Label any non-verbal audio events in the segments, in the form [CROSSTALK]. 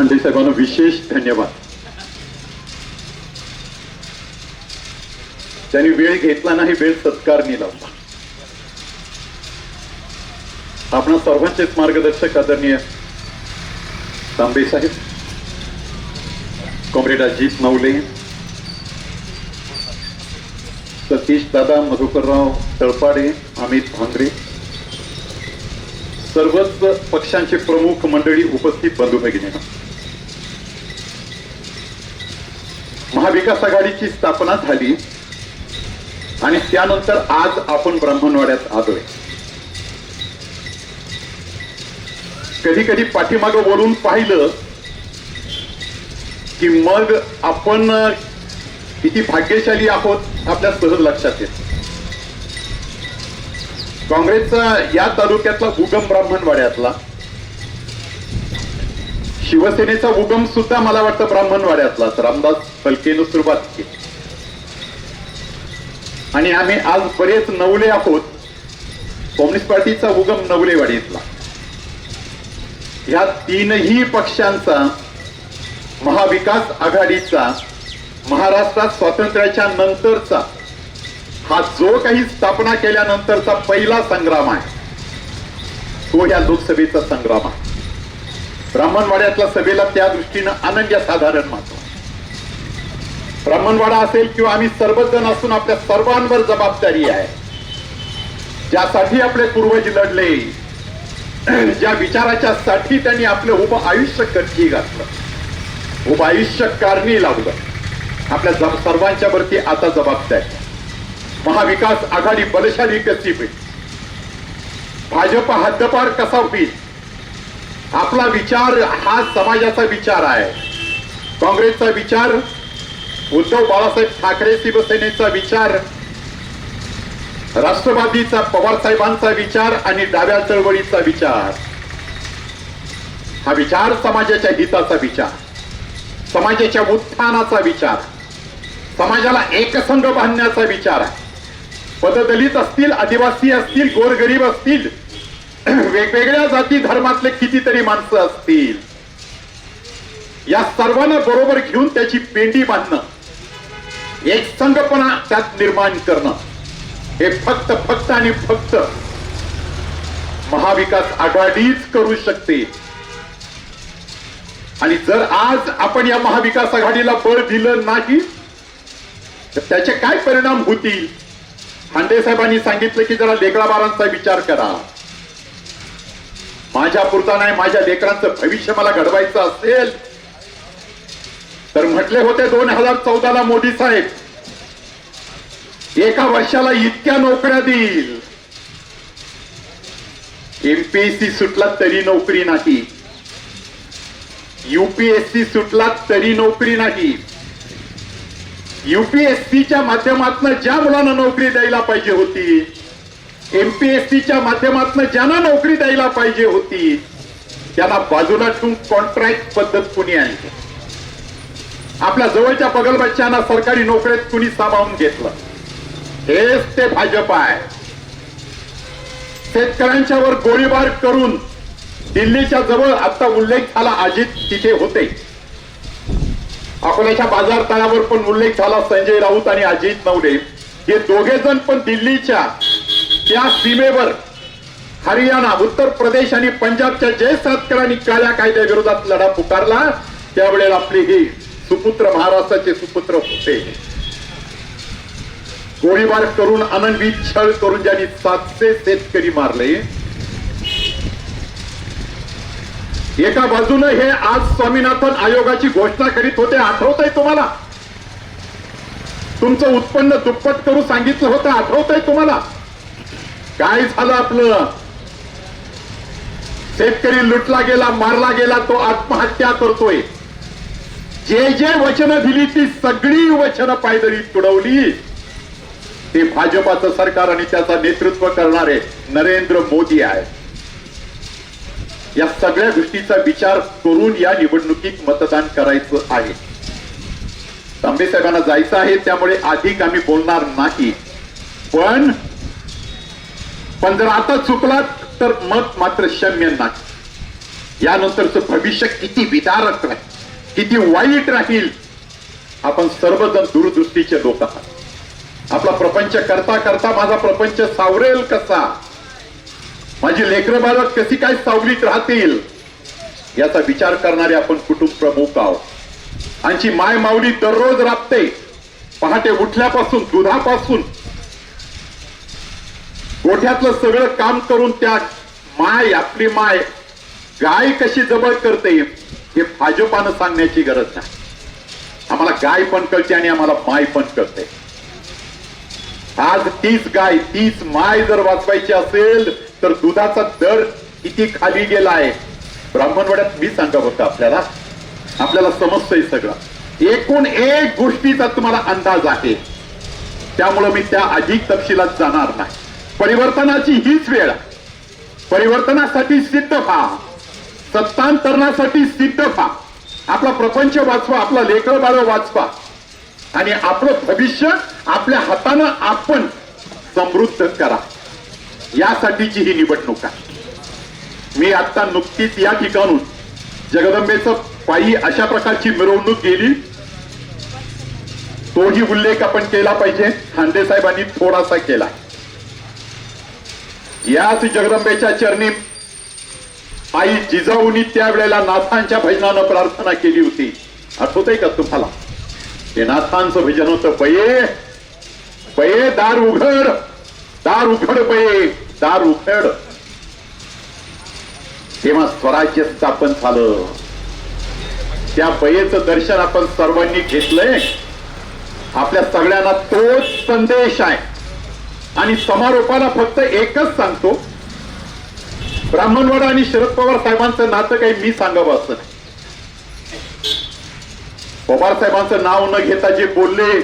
हांडे साहेबांना विशेष धन्यवाद. त्यांनी वेळ घेतला नाही वेळ सत्कारणी लावला आपण सर्वांचेच मार्गदर्शक आदरणीय तांबे साहेब कॉम्रेड अजित नवले सतीश दादा मधुकरराव तळपाडे अमित भांगरे सर्वच पक्षांचे प्रमुख मंडळी उपस्थित बंधू भगिनी महाविकास आघाडीची स्थापना झाली आणि त्यानंतर आज आपण ब्राह्मणवाड्यात आलोय. कधी कधी पाठीमाग वळून पाहिलं की मग आपण किती भाग्यशाली आहोत आपल्या सहज लक्षात येत काँग्रेसचा या तालुक्यातला उगम ब्राह्मणवाड्यातला शिवसेनेचा उगम सुद्धा मला वाटतं ब्राह्मणवाड्यातलाच रामदास फलकेनं सुरुवात केली. आणि आम्ही आज बरेच नवले आहोत. कम्युनिस्ट पार्टीचा उगम नवलेवाडीतला. ह्या तीनही पक्षांचा महाविकास आघाडीचा महाराष्ट्रात स्वातंत्र्याच्या नंतरचा हा जो काही स्थापना केल्यानंतरचा पहिला संग्राम आहे तो या लोकसभेचा संग्राम आहे. ब्राह्मणवाड्यातल्या सभेला त्या दृष्टीनं अनन्य साधारण मानतो. ब्राह्मणवाडा असेल किंवा आम्ही सर्वजण असून आपल्या सर्वांवर जबाबदारी आहे. ज्यासाठी आपले पूर्वज लढले ज्या विचाराच्या साठी त्यांनी आपलं उभं आयुष्य कटकी घातलं. उभं आयुष्य कारणी लावलं. आपल्या जब- सर्वांच्या वरती आता जबाबदारी महाविकास आघाडी बलशाली कशी होईल? भाजप हद्दपार कसा होईल? आपला विचार हा समाजाचा विचार आहे. काँग्रेसचा विचार उद्धव बाळासाहेब ठाकरे शिवसेनेचा विचार राष्ट्रवादीचा पवार साहेबांचा विचार आणि डाव्या चळवळीचा विचार. हा विचार समाजाच्या हिताचा विचार समाजाच्या उत्थानाचा विचार समाजाला एकसंघ बांधण्याचा विचार आहे. पददलित असतील आदिवासी असतील गोरगरीब असतील [CLEARS THROAT] वेगवेगळ्या जाती धर्मातले कितीतरी माणसं असतील. या सर्वांना बरोबर घेऊन त्याची पेंडी बांधणं एक संघपणा त्यात निर्माण करणं हे फक्त फक्त आणि फक्त महाविकास आघाडीच करू शकते. आणि जर आज आपण या महाविकास आघाडीला बळ दिलं नाही तर त्याचे काय परिणाम होतील? खांडे साहेबांनी सांगितलं की जरा लेकराबारांचा विचार करा. माझ्या पुरता नाही माझ्या लेकरांचं भविष्य मला घडवायचं असेल. तर म्हटले होते दोन हजार चौदाला मोदी साहेब एका वर्षाला इतक्या नोकऱ्या देईल. एमपीएससी सुटला तरी नोकरी नाही. युपीएससी सुटला तरी नोकरी नाही. युपीएससीच्या माध्यमातून ज्या मुलांना नोकरी द्यायला पाहिजे होती एमपीएससीच्या माध्यमातून ज्यांना नोकरी द्यायला पाहिजे होती त्यांना बाजूला ठेवून कॉन्ट्रॅक्ट पद्धत कुणी आणली? आपल्या जवळच्या बगलबच्च्यांना सरकारी नोकरीत कुणी सामावून घेतलं? हेच ते भाजप आहे. शेतकऱ्यांच्या वर गोळीबार करून दिल्लीच्या जवळ आता उल्लेख झाला अजित तिथे होते. अकोल्याच्या बाजार तळावर पण उल्लेख झाला संजय राऊत आणि अजित नवले हे दोघे जण पण दिल्लीच्या त्या सीमेवर हरियाणा उत्तर प्रदेश आणि पंजाबच्या जे सातकरांनी काळ्या कायद्या विरोधात लढा पुकारला त्यावेळेला आपले हे सुपुत्र महाराष्ट्राचे सुपुत्र होते. गोळीबार करून आनंदी छळ करून ज्यांनी सातशे शेतकरी मारले एका बाजूनं हे आज स्वामीनाथन आयोगाची घोषणा करीत होते आठवत आहे तुम्हाला? तुमचं उत्पन्न दुप्पट करू सांगितलं होतं आठवत आहे तुम्हाला? काय झालं आपलं? शेतकरी लुटला गेला मारला गेला तो आत्महत्या करतोय. जे जे वचनं दिली ती सगळी वचनं पायदळी तुडवली. ते भाजपाचं सरकार आणि त्याचा नेतृत्व करणारे नरेंद्र मोदी आहेत. या सगळ्या गोष्टीचा विचार करून या निवडणुकीत मतदान करायचं आहे. तांबे साहेबांना जायचं आहे त्यामुळे अधिक आम्ही बोलणार नाही. पण पण जर आता चुकलात तर मत मात्र शम्य नाही. यानंतरचं भविष्य किती विदारक राहील किती वाईट राहील आपण सर्वजण दूरदृष्टीचे लोक आहात. आपला प्रपंच करता करता माझा प्रपंच सावरेल कसा? माझी लेकरं कशी काय सावलीत राहतील? याचा विचार करणारे आपण कुटुंब प्रमुख आहोत. आमची माय माऊली दररोज राबते. पहाटे उठल्यापासून दुधापासून गोठ्यातलं सगळं काम करून त्या माय आपली माय गाय कशी जवळ करते हे भाजपानं सांगण्याची गरज नाही. आम्हाला गाय पण कळते आणि आम्हाला माय पण कळते. आज तीच गाय तीच माय जर वाचवायची असेल तर दुधाचा दर किती खाली गेला आहे? ब्राह्मणवाड्यात मी सांगत होतं आपल्याला. आपल्याला समजतंय सगळं. एकूण एक गोष्टीचा तुम्हाला अंदाज आहे. त्यामुळं मी त्या अधिक तपशिलात जाणार नाही. परिवर्तनाची हीच वेळ. परिवर्तनासाठी सिद्ध व्हा. सत्तांतरणासाठी सिद्ध व्हा. आपला प्रपंच वाचवा आपला लेकर बाळ वाचवा. आणि आपलं भविष्य आपल्या हातानं आपण समृद्ध करा. यासाठीची ही निवडणूक आहे. मी आता नुकतीच या ठिकाणून जगदंबेचं पायी अशा प्रकारची मिरवणूक गेली. तोही उल्लेख आपण केला पाहिजे. खांदे साहेबांनी थोडासा केला. याच जगदंबेच्या चरणी आई जिजाऊनी त्यावेळेला नाथांच्या भजनानं प्रार्थना केली होती. आठवतंय का तुम्हाला? ते नाथांचं भजन होतं पये पये दार उघड दार उघड पये दार उघड. तेव्हा स्वराज्य स्थापन झालं. त्या पयेचं दर्शन आपण सर्वांनी घेतलंय. आपल्या सगळ्यांना तोच संदेश आहे. आणि समारोपाला फक्त एकच सांगतो. ब्राह्मणवाडा आणि शरद पवार साहेबांचं नातं काही मी सांगावं असं नाही. पवार साहेबांचं नाव न घेता जे बोलले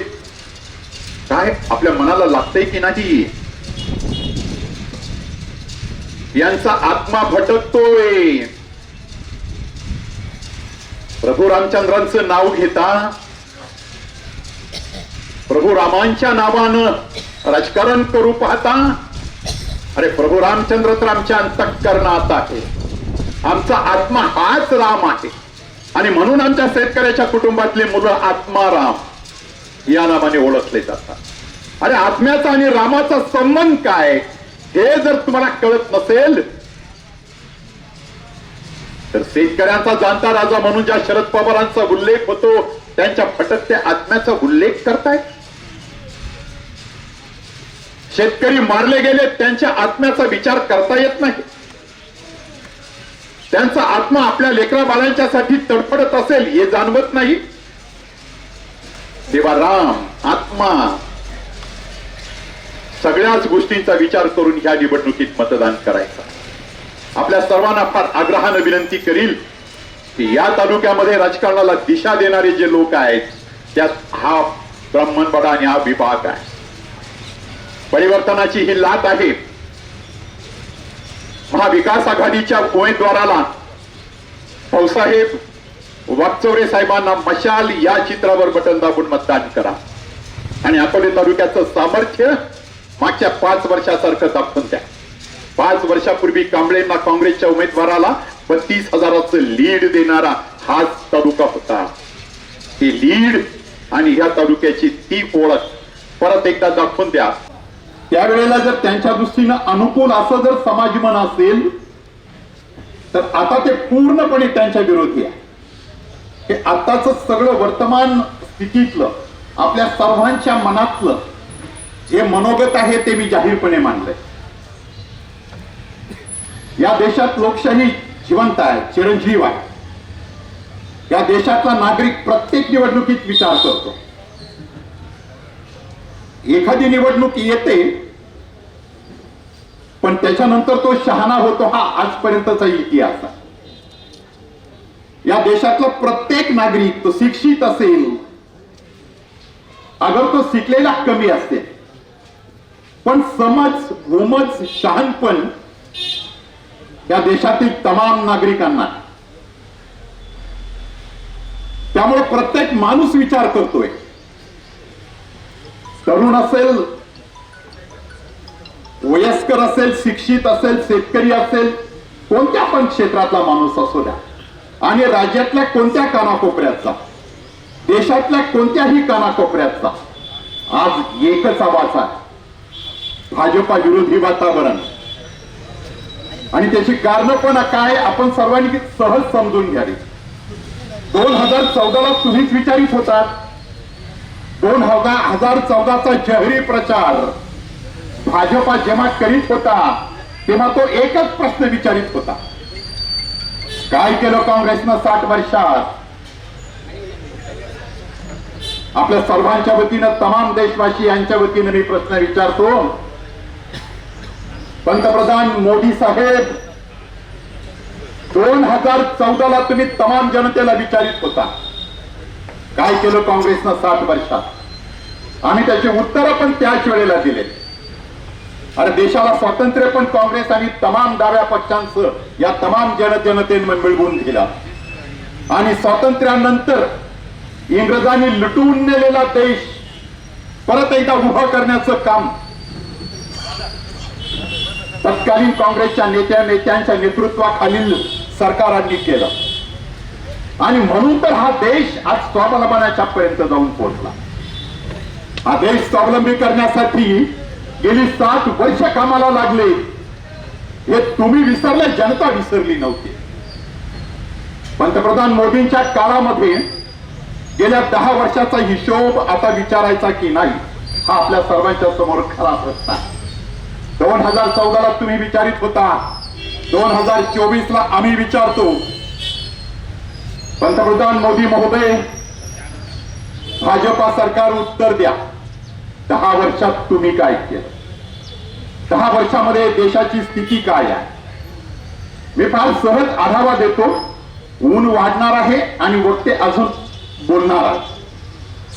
काय आपल्या मनाला लागतंय की नाही? यांचा आत्मा भटकतोय. प्रभू रामचंद्रांचं नाव घेता प्रभू रामांच्या नावानं राजकारण करू पाहता. अरे प्रभू रामचंद्र तर आमच्या अंतःकरणात आहे. आमचा आत्मा हाच राम आहे. आणि म्हणून आमच्या शेतकऱ्याच्या कुटुंबातली मुलं आत्माराम या नावाने ओळखले जातात. अरे आत्म्याचा आणि रामाचा संबंध काय? हे जर तुम्हाला कळत नसेल तर शेतकऱ्यांचा जाणता राजा म्हणून ज्या शरद पवारांचा उल्लेख होतो त्यांच्या फटकत्या आत्म्याचा उल्लेख करताय शेतकरी मारले गेले त्यांच्या आत्म्याचा विचार करता येत नाही. त्यांचा आत्मा आपल्या लेकरा बाळांच्यासाठी तडफडत असेल हे जाणवत नाही. देवा राम आत्मा. सगळ्याच गोष्टींचा विचार करून ह्या निवडणुकीत मतदान करायचं. आपल्या सर्वांना फार आग्रहानं विनंती करील की या तालुक्यामध्ये राजकारणाला दिशा देणारे जे लोक आहेत त्यात हा ब्राह्मणवाडा आणि हा विभाग आहे. परिवर्तनाची ही लाट आहे. महाविकास आघाडीच्या उमेदवाराला भाऊसाहेब वागचौरे साहेबांना मशाल या चित्रावर बटन दाबून मतदान करा. आणि अकोले तालुक्याचं सामर्थ्य मागच्या पाच वर्षासारखं दाखवून द्या. पाच वर्षापूर्वी कांबळेंना काँग्रेसच्या उमेदवाराला बत्तीस हजाराचं लीड देणारा हाच तालुका होता. ती लीड आणि ह्या तालुक्याची ती ओळख परत एकदा दाखवून द्या. त्यावेळेला जर त्यांच्या दृष्टीनं अनुकूल असं जर समाजमन असेल तर आता ते पूर्णपणे त्यांच्या विरोधी आहे. हे आताच सगळं वर्तमान स्थितीतलं आपल्या सर्वांच्या मनातलं जे मनोगत आहे ते मी जाहीरपणे मांडलंय या देशात लोकशाही जिवंत आहे चिरंजीव आहे. या देशातला नागरिक प्रत्येक निवडणुकीत विचार करतो. एखादी निवडणूक येते पण त्याच्यानंतर तो शहाणा होतो हा आजपर्यंतचा इतिहास आहे. या देशातला प्रत्येक नागरिक तो शिक्षित असेल अगर तो शिकलेला कमी असेल पण समज उमज शहाणपण या देशातील तमाम नागरिकांना. त्यामुळे प्रत्येक माणूस विचार करतोय. तरुण असेल वयस्कर असेल शिक्षित असेल शेतकरी असेल कोणत्या पण क्षेत्रातला माणूस असू द्या. आणि राज्यातल्या कोणत्या कानाकोपऱ्याचा देशातल्या कोणत्याही कानाकोपऱ्याचा आज एकच आवाज आहे. भाजपा विरोधी वातावरण. आणि त्याची कारण पण काय आपण सर्वांनी सहज समजून घ्यावी. दोन हजार चौदाला तुम्हीच विचारित होतात. दोन हजार हजार चौदाचा जहरी प्रचार. भाजपा जेव्हा करीत होता तेव्हा तो एकच प्रश्न विचारित होता. काय केलं काँग्रेसनं साठ वर्षात? आपल्या सर्वांच्या वतीनं तमाम देशवासी यांच्या वतीनं मी प्रश्न विचारतो. पंतप्रधान मोदी साहेब दोन हजार चौदाला तुम्ही तमाम जनतेला विचारित होता. काय केलं काँग्रेसनं साठ वर्षात? आणि त्याची उत्तरं पण त्याच वेळेला दिले. अरे देशाला स्वातंत्र्य पण काँग्रेस आणि तमाम डाव्या पक्षांसह या तमाम जनजनतेने मिळवून दिला. आणि स्वातंत्र्यानंतर इंग्रजांनी लुटून नेलेला देश परत एकदा उभा करण्याचं काम तत्कालीन काँग्रेसच्या नेत्या नेत्यांच्या नेतृत्वाखालील सरकारांनी केलं. आणि म्हणून तर हा देश आज स्वावलंबनाच्या पर्यंत जाऊन पोहोचला. हा देश स्वावलंबी करण्यासाठी गेली सात वर्ष कामाला लागले. हे तुम्ही विसरले जनता विसरली नव्हती. पंतप्रधान मोदींच्या काळामध्ये गेल्या दहा वर्षाचा हिशोब आता विचारायचा की नाही हा आपल्या सर्वांच्या समोर खरा प्रश्न दोन हजार चौदाला तुम्ही विचारित होता. दोन हजार चोवीस ला आम्ही विचारतो. पंतप्रधान मोदी महोदय भाजपा सरकार उत्तर द्या. दहा वर्षात तुम्ही काय केलं? दहा वर्षामध्ये देशाची स्थिती काय आहे? मी फार सहज आढावा देतो ऊन वाढणार आहे आणि वक्ते अजून बोलणार आहे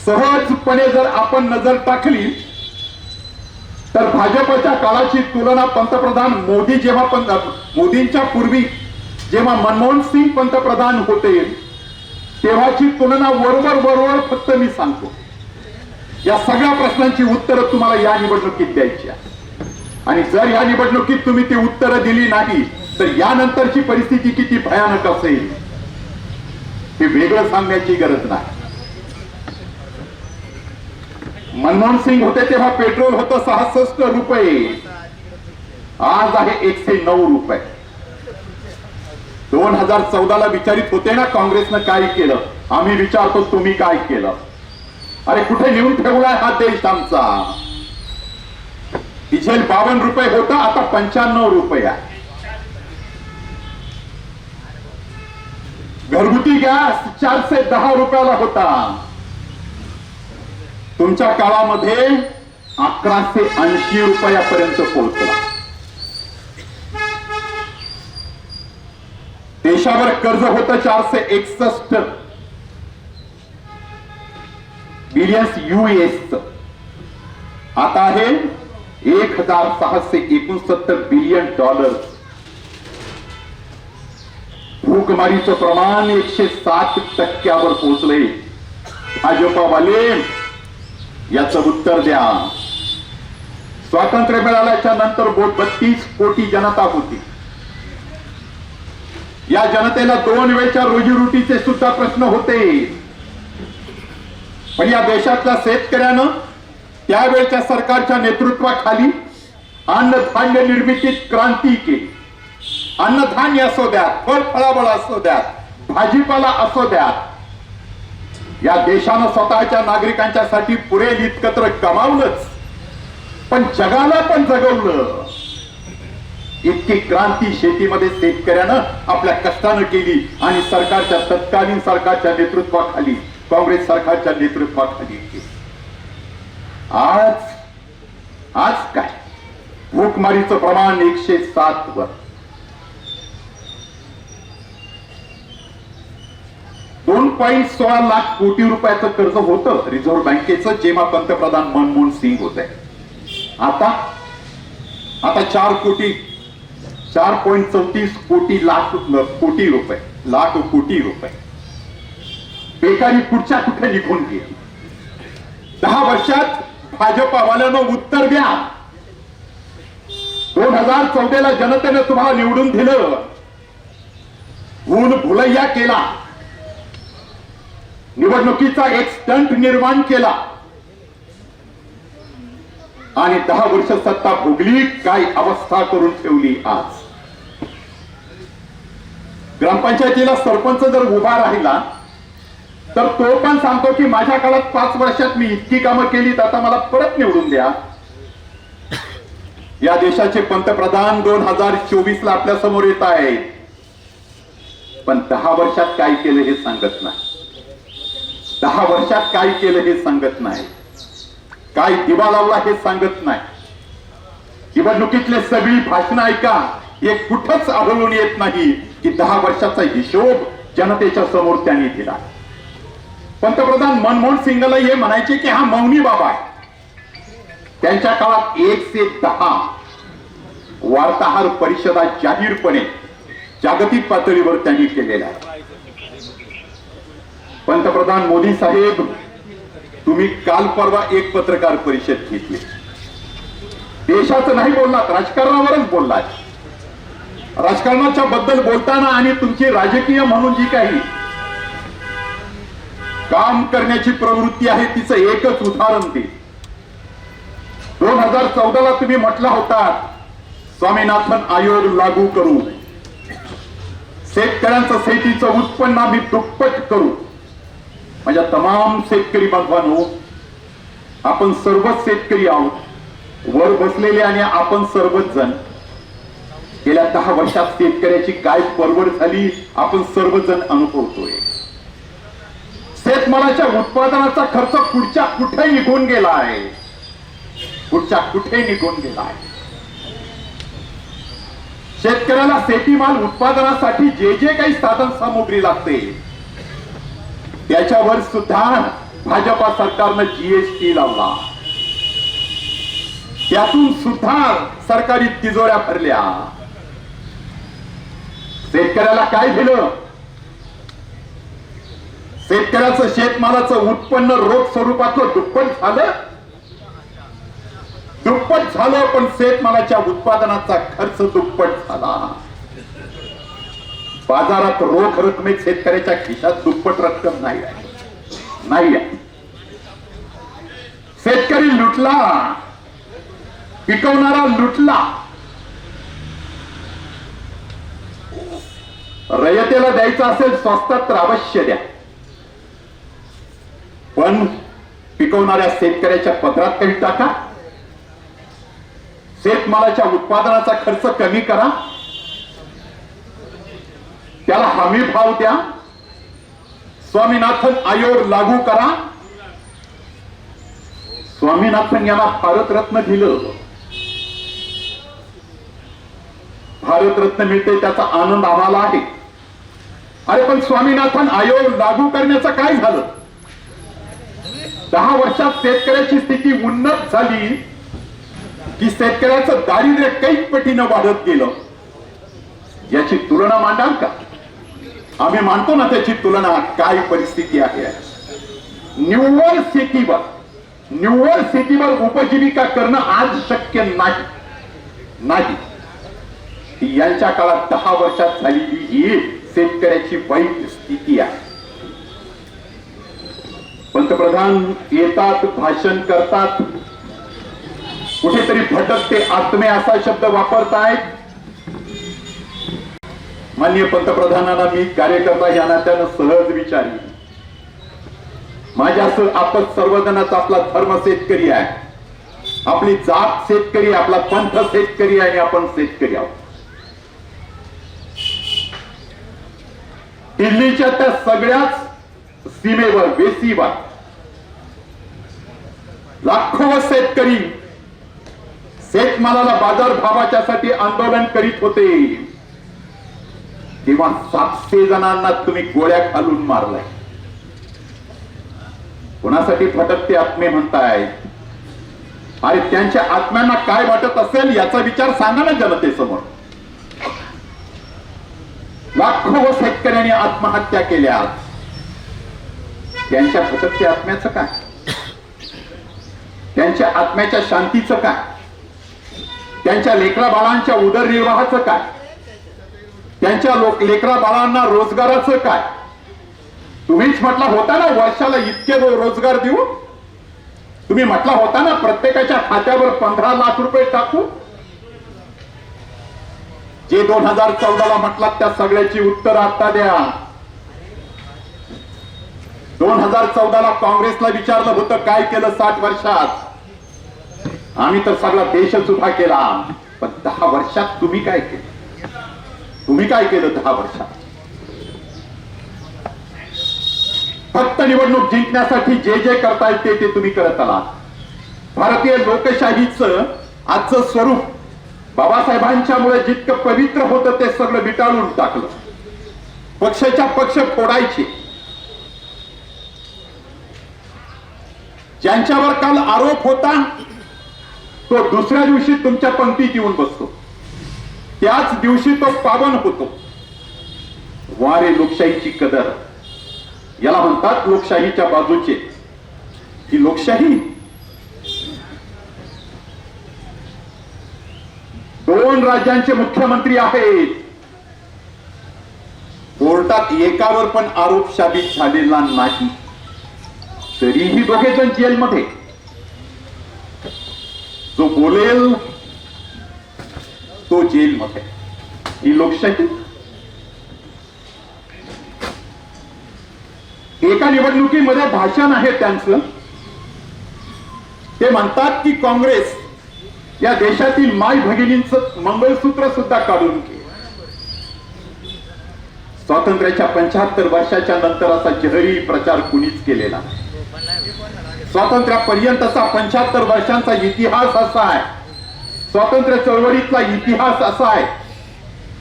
सहजपणे जर आपण नजर टाकली तर भाजपच्या काळाची तुलना पंतप्रधान मोदी जेव्हा पंत मोदींच्या पूर्वी जेव्हा मनमोहन सिंग पंतप्रधान होते तेव्हाची तुलना बरोबर बरोबर फक्त मी सांगतो. या सगळ्या प्रश्नांची उत्तरं तुम्हाला या निवडणुकीत द्यायची आणि जर या निवडणुकीत तुम्ही ती उत्तरं दिली नाही तर यानंतरची परिस्थिती किती भयानक असेल हे वेगळं सांगण्याची गरज नाही. मनमोहन सिंग होते तेव्हा पेट्रोल होतं सहासष्ट रुपये. आज आहे एकशे नऊ रुपये. दोन हजार चौदाला विचारित होते ना काँग्रेसनं काय केलं? आम्ही विचारतो तुम्ही काय केलं? अरे कुठे लिहून ठेवलाय हा देश आमचा? डिझेल बावन्न रुपये होता आता पंच्याण्णव रुपये आहे. घरगुती गॅस चारशे दहा रुपयाला होता. तुमच्या काळामध्ये अकराशे ऐंशी रुपयापर्यंत पोहोचला. देशावर कर्ज होतं चारशे एकसष्ट. बिलियन्स युएस आता आहे एक हजार सहाशे एकोणसत्तर बिलियन डॉलर भूकमारीचं प्रमाण एकशे सात टक्क्यावर पोहोचलंय. भाजपावाले याच उत्तर द्या. स्वातंत्र्य मिळाल्याच्या नंतर बत्तीस कोटी जनता होती. या जनतेला दोन वेळच्या रोजीरोटीचे सुद्धा प्रश्न होते. पण या देशातल्या शेतकऱ्यानं त्यावेळच्या सरकारच्या नेतृत्वाखाली अन्नधान्य निर्मितीत क्रांती केली. अन्नधान्य असो द्या फळ फळाबळ असो द्या भाजीपाला असो द्या. या देशानं स्वतःच्या नागरिकांच्यासाठी पुरेल इतकत्र कमावलंच पण जगाला पण जगवलं. इतकी क्रांती शेतीमध्ये शेतकऱ्यानं आपल्या कष्टानं केली आणि सरकारच्या तत्कालीन सरकारच्या नेतृत्वाखाली काँग्रेस सरकारच्या नेतृत्वाखाली आज आज काय? भूकमारीचं प्रमाण एकशे सात वर. दोन पॉईंट सोळा लाख कोटी रुपयाचं कर्ज होतं रिझर्व्ह बँकेचं जेव्हा पंतप्रधान मनमोहन सिंग होते. आता आता चार कोटी चार पॉईंट चौतीस कोटी लाख कोटी रुपये लाख कोटी रुपये. बेकारी कुठच्या कुठे निघून गेली? दहा वर्षात भाजपावाल्यानं उत्तर द्या. दोन हजार चौदाला जनतेनं तुम्हाला निवडून दिलं. ऊन भुलैया केला. निवडणुकीचा एक स्टंट निर्माण केला. आणि दहा वर्ष सत्ता भोगली काय अवस्था करून ठेवली आज? ग्रामपंचायतीला सरपंच जर उभा राहिला तर तो पण सांगतो की माझ्या काळात पाच वर्षात मी इतकी कामं केली तर आता मला परत निवडून द्या. या देशाचे पंतप्रधान दोन हजार चोवीस ला आपल्यासमोर येत आहेत. पण दहा वर्षात काय केलं हे सांगत नाही. दहा वर्षात काय केलं हे सांगत नाही. काय दिवा लावला हे सांगत नाही. निवडणुकीतले सगळी भाषण ऐका. हे कुठंच आढळून येत नाही की दहा वर्षाचा हिशोब जनतेच्या समोर त्यांनी दिला. पंतप्रधान मनमोहन सिंगला हे म्हणायचे की हा मौनी बाबा आहे. त्यांच्या काळात एक से दहा वार्ताहर परिषदा जाहीरपणे जागतिक पातळीवर त्यांनी केलेल्या आहेत. पंतप्रधान मोदी साहेब तुम्ही काल परवा एक पत्रकार परिषद घेतली. देशाचं नाही बोललात राजकारणावरच बोललात. राजकारणाच्या बद्दल बोलताना आणि तुमची राजकीय म्हणून जी काही काम करण्याची प्रवृत्ती आहे तिचं एकच उदाहरण दे दोन हजार चौदाला तुम्ही म्हटला होता स्वामीनाथन आयोग लागू करू. शेतकऱ्यांचं शेतीचं उत्पन्न आम्ही दुप्पट करू. माझ्या तमाम शेतकरी बांधवांनो आपण सर्वच शेतकरी आहोत. वर बसलेले आणि आपण सर्वच जण. गेल्या दहा वर्षात शेतकऱ्याची काय परवड झाली आपण सर्वजण अनुभवतोय. शेतमालाच्या उत्पादनाचा खर्च कुठच्या कुठे निघून गेला आहे. पुढच्या कुठे निघून गेला आहे. शेतकऱ्याला शेतीमाल उत्पादनासाठी जे जे काही साधन सामुग्री लागते त्याच्यावर सुद्धा भाजपा सरकारनं जीएसटी लावला. त्यातून सुद्धा सरकारी तिजोऱ्या भरल्या. शेतकऱ्याला काय दिलं? शेतकऱ्याचं शेतमालाचं उत्पन्न रोख स्वरूपातलं दुप्पट झालं. दुप्पट झालं पण शेतमालाच्या उत्पादनाचा खर्च दुप्पट झाला. बाजारात रोख रकमेत शेतकऱ्याच्या खिशात दुप्पट रक्कम नाही आहे. नाही आहे. शेतकरी लुटला. पिकवणारा लुटला. रयतेला द्यायचं असेल स्वस्तात तर अवश्य द्या. पण पिकवणाऱ्या शेतकऱ्याच्या पत्रात कमी टाका. शेतमालाच्या उत्पादनाचा खर्च कमी करा. त्याला हमी भाव द्या. स्वामीनाथन आयोग लागू करा. स्वामीनाथन यांना भारतरत्न दिलं. भारतरत्न मिळते त्याचा आनंद आम्हाला आहे. अरे पण स्वामीनाथन आयोग लागू करण्याचं काय झालं? दहा वर्षात शेतकऱ्याची स्थिती उन्नत झाली की शेतकऱ्याचं दारिद्र्य कैक पटीनं वाढत गेलं. याची तुलना मांडाल का? आम्ही मानतो ना त्याची तुलना काय परिस्थिती आहे. निव्वळ शेतीवर निव्वळ शेतीवर उपजीविका करणं आज शक्य नाही. नाही. यांच्या काळात दहा वर्षात झालेली ही शेतकऱ्याची वाईट स्थिती आहे. पंतप्रधान येतात भाषण करतात. कुठेतरी भटकते आत्मे असा शब्द वापरतायत. माननीय पंतप्रधानांना मी कार्यकर्ता या नात्यानं सहज विचारी माझ्या आपण सर्वजणच आपला धर्म शेतकरी आहे. आपली जात शेतकरी आपला पंथ शेतकरी आहे आणि आपण शेतकरी आहोत. दिल्लीच्या त्या सगळ्याच सीमेवर वेसीवर. लाखो शेतकरी शेतमालाला बाजार भावाच्यासाठी आंदोलन करीत होते. तेव्हा सातशे जणांना तुम्ही गोळ्या घालून मारलाय. कोणासाठी फटकते आत्मे म्हणताय? अरे त्यांच्या आत्म्यांना काय वाटत असेल याचा विचार सांगा ना जनतेसमोर. लाखो शेतकऱ्यांनी आत्महत्या केल्या त्यांच्या भटकते आत्म्याचं काय? त्यांच्या आत्म्याच्या शांतीचं काय? त्यांच्या लेकरा बाळांच्या उदरनिर्वाहाचं काय? त्यांच्या लोक लेकरा बाळांना रोजगाराचं काय? तुम्हीच म्हटला होता ना वर्षाला इतके रोजगार देऊ तुम्ही म्हटला होता ना प्रत्येकाच्या खात्यावर पंधरा लाख रुपये टाकू जे दोन हजार चौदाला म्हटलात त्या सगळ्याची उत्तर आता द्या. दोन हजार चौदाला काँग्रेसला विचारलं होतं काय केलं साठ वर्षात? आम्ही तर सगळा देशच उभा केला. पण दहा वर्षात तुम्ही काय केलं? तुम्ही काय केलं दहा वर्षात? फक्त निवडणूक जिंकण्यासाठी जे जे करता येईल ते ते तुम्ही करत आला. भारतीय लोकशाहीचं आजचं स्वरूप बाबासाहेबांच्यामुळे जितकं पवित्र होतं ते सगळं विटाळून टाकलं. पक्षाच्या पक्ष फोडायचे. ज्यांच्यावर काल आरोप होता तो दुसऱ्या दिवशी तुमच्या पंक्तीत येऊन बसतो. त्याच दिवशी तो पावन होतो. वारे लोकशाहीची कदर. याला म्हणतात लोकशाहीच्या बाजूचे. ही लोकशाही दोन राज्यांचे मुख्यमंत्री आहेत. कोर्टात एकावर पण आरोप शाबित झालेला नाही. तरीही दोघे जण जेलमध्ये. जो बोलेल तो जेलमध्ये. ही लोकशाही. एका निवडणुकीमध्ये भाषण आहे त्यांचं. ते म्हणतात की काँग्रेस या देशातील माय भगिनींच मंगळसूत्र सुद्धा काढून घे. स्वातंत्र्याच्या पंच्याहत्तर वर्षाच्या नंतर असा जहरी प्रचार कुणीच केलेला नाही. स्वातंत्र्यापर्यंतचा पंच्याहत्तर वर्षांचा इतिहास असा आहे. स्वातंत्र्य चळवळीतला इतिहास असा आहे.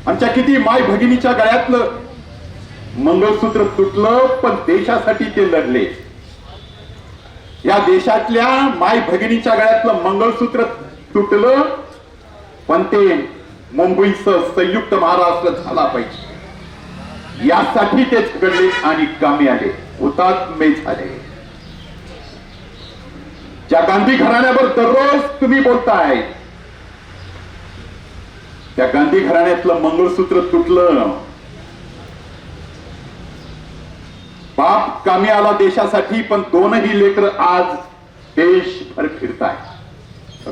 आमच्या किती माय भगिनीच्या गळ्यातलं मंगळसूत्र तुटलं पण देशासाठी ते लढले. या देशातल्या माय भगिनीच्या गळ्यातलं मंगळसूत्र तुटलं पण ते मुंबईसह संयुक्त महाराष्ट्र झाला पाहिजे. यासाठी ते झगडले आणि कामी आले. हुतात्मे झाले. ज्या गांधी घराण्यावर दररोज तुम्ही बोलताय त्या गांधी घराण्यातलं मंगळसूत्र तुटलं. बाप कामी आला देशासाठी पण दोनही लेकर आज देशभर फिरताय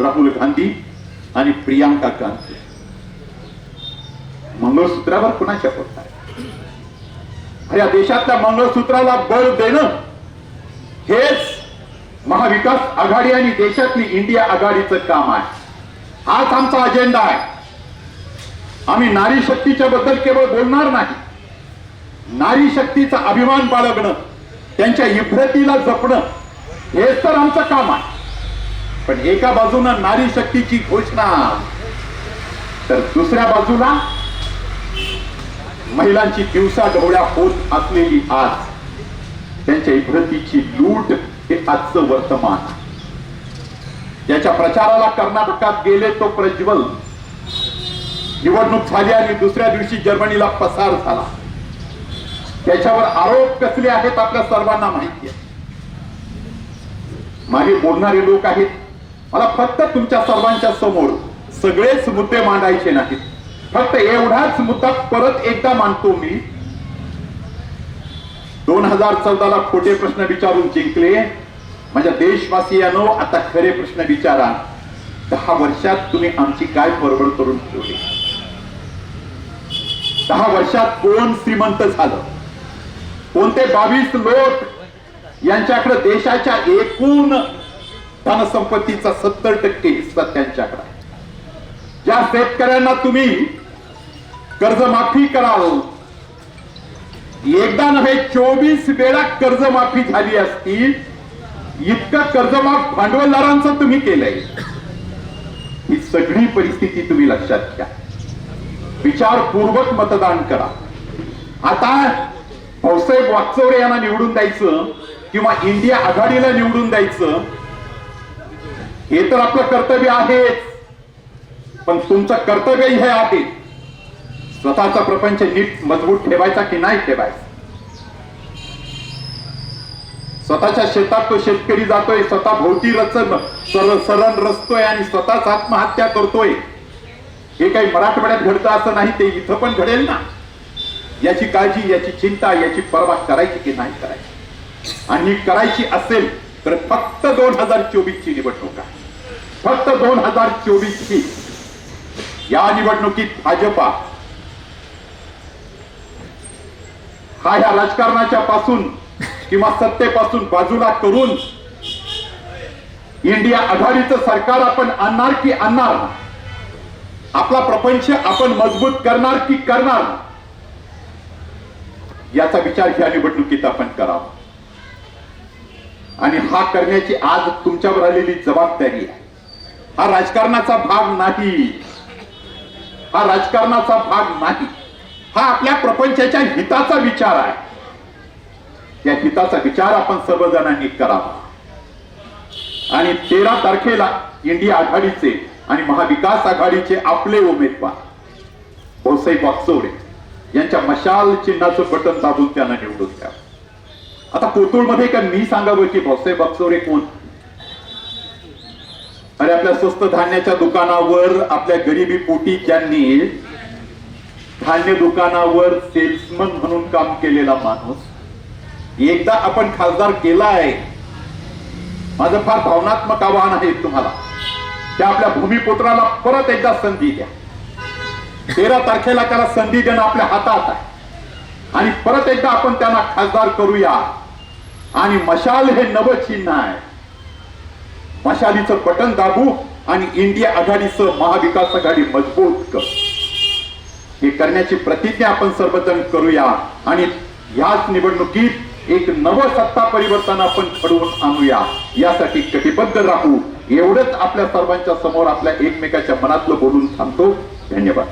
राहुल गांधी आणि प्रियांका गांधी. मंगळसूत्रावर कुणाच्या बोलताय? अरे या देशातल्या मंगळसूत्राला बळ देणं हेच महाविकास आघाडी आणि देशातली इंडिया आघाडीचं काम आहे. हाच आमचा अजेंडा आहे. आम्ही नारी शक्तीच्या बद्दल केवळ बोलणार नाही. नारी शक्तीचा अभिमान बाळगणं त्यांच्या इफ्रतीला जपणं हेच तर आमचं काम आहे. पण एका बाजूनं नारी शक्तीची घोषणा तर दुसऱ्या बाजूला महिलांची दिवसा ढवळ्या होत असलेली आज त्यांच्या इफ्रतीची लूट हे आजचं वर्तमान. याच्या ज्याच्या प्रचाराला कर्नाटकात गेले तो प्रज्वल. निवडणूक झाली आणि दुसऱ्या दिवशी जर्मनीला पसार झाला. त्याच्यावर आरोप कसले आहेत आपल्या सर्वांना माहिती आहे. मागे बोलणारे लोक आहेत. मला फक्त तुमच्या सर्वांच्या समोर सगळेच मुद्दे मांडायचे नाहीत. फक्त एवढाच मुद्दा परत एकदा मांडतो मी. दोन हजार चौदाला खोटे प्रश्न विचारून जिंकले. माझ्या देशवासियानो आता खरे प्रश्न विचारा. दहा वर्षात तुम्ही आमची काय परवड करून ठेवली? दहा वर्षात कोण श्रीमंत झालं? कोणते बावीस लोक यांच्याकडे देशाच्या एकूण धनसंपत्तीचा सत्तर टक्के हिस्सा त्यांच्याकडे ज्या शेतकऱ्यांना तुम्ही कर्जमाफी कराल एकदा नव्हे चोवीस वेळा कर्जमाफी झाली असती इतकं कर्जमाफ भांडवलदारांचं तुम्ही केलंय. ही सगळी परिस्थिती तुम्ही लक्षात घ्या. विचारपूर्वक मतदान करा. आता भाऊसाहेब वाकचौरे यांना निवडून द्यायचं किंवा इंडिया आघाडीला निवडून द्यायचं हे तर आपलं कर्तव्य आहेच. पण तुमचं कर्तव्य हे आहे. स्वतःचा प्रपंच नीट मजबूत ठेवायचा की नाही ठेवायचा? स्वतःच्या शेतात तो शेतकरी जातोय स्वतः भोवती रचन सर सरण रचतोय आणि स्वतःच आत्महत्या करतोय. हे काही मराठवाड्यात घडतं असं नाही ते इथं पण घडेल ना. याची काळजी याची चिंता याची परवा करायची की नाही करायची? आणि करायची असेल तर फक्त दोन हजार चोवीस ची निवडणूक आहे. फक्त दोन हजार चोवीस ची या निवडणुकीत भाजपा हा ह्या राजकारणाच्या पासून किंवा सत्तेपासून बाजूला करून इंडिया आघाडीचं सरकार आपण आणणार की आणणार? आपला प्रपंच आपण मजबूत करणार की करणार? याचा विचार ह्या निवडणुकीत आपण करावा. आणि हा करण्याची आज तुमच्यावर आलेली जबाबदारी आहे. हा राजकारणाचा भाग नाही. हा राजकारणाचा भाग नाही. हा आपल्या प्रपंचाच्या हिताचा विचार आहे. त्या हिताचा विचार आपण सर्वजणांनी करावा. आणि तेरा तारखेला इंडिया आघाडीचे आणि महाविकास आघाडीचे आपले उमेदवार भाऊसाहेब वागचौरे यांच्या मशाल चिन्हाचं बटन दाबून त्यांना निवडून द्या. आता कोतुळमध्ये का मी सांगावं की भाऊसाहेब वागचौरे कोण? अरे आपल्या स्वस्त धान्याच्या दुकानावर आपल्या गरिबी पोटी ज्यांनी धान्य दुकानावर सेल्समन म्हणून काम केलेला माणूस. एकदा आपण खासदार केला आहे माझं फार भावनात्मक आवाहन आहे तुम्हाला. त्या आपल्या भूमिपुत्राला परत एकदा संधी द्या. तेरा तारखेला त्याला संधी देणं आपल्या हातात आहे. आणि परत एकदा आपण त्यांना खासदार करूया. आणि मशाल हे नव चिन्ह आहे. मशालीचं बटन दाबू आणि इंडिया आघाडीचं महाविकास आघाडी मजबूत करू. हे करण्याची प्रतिज्ञा आपण सर्वजण करूया. आणि ह्याच निवडणुकीत एक नव सत्ता परिवर्तन आपण घडवून आणूया. यासाठी कटिबद्ध राहू. एवढंच आपल्या सर्वांच्या समोर आपल्या एकमेकाच्या मनातलं बोलून थांबतो धन्यवाद.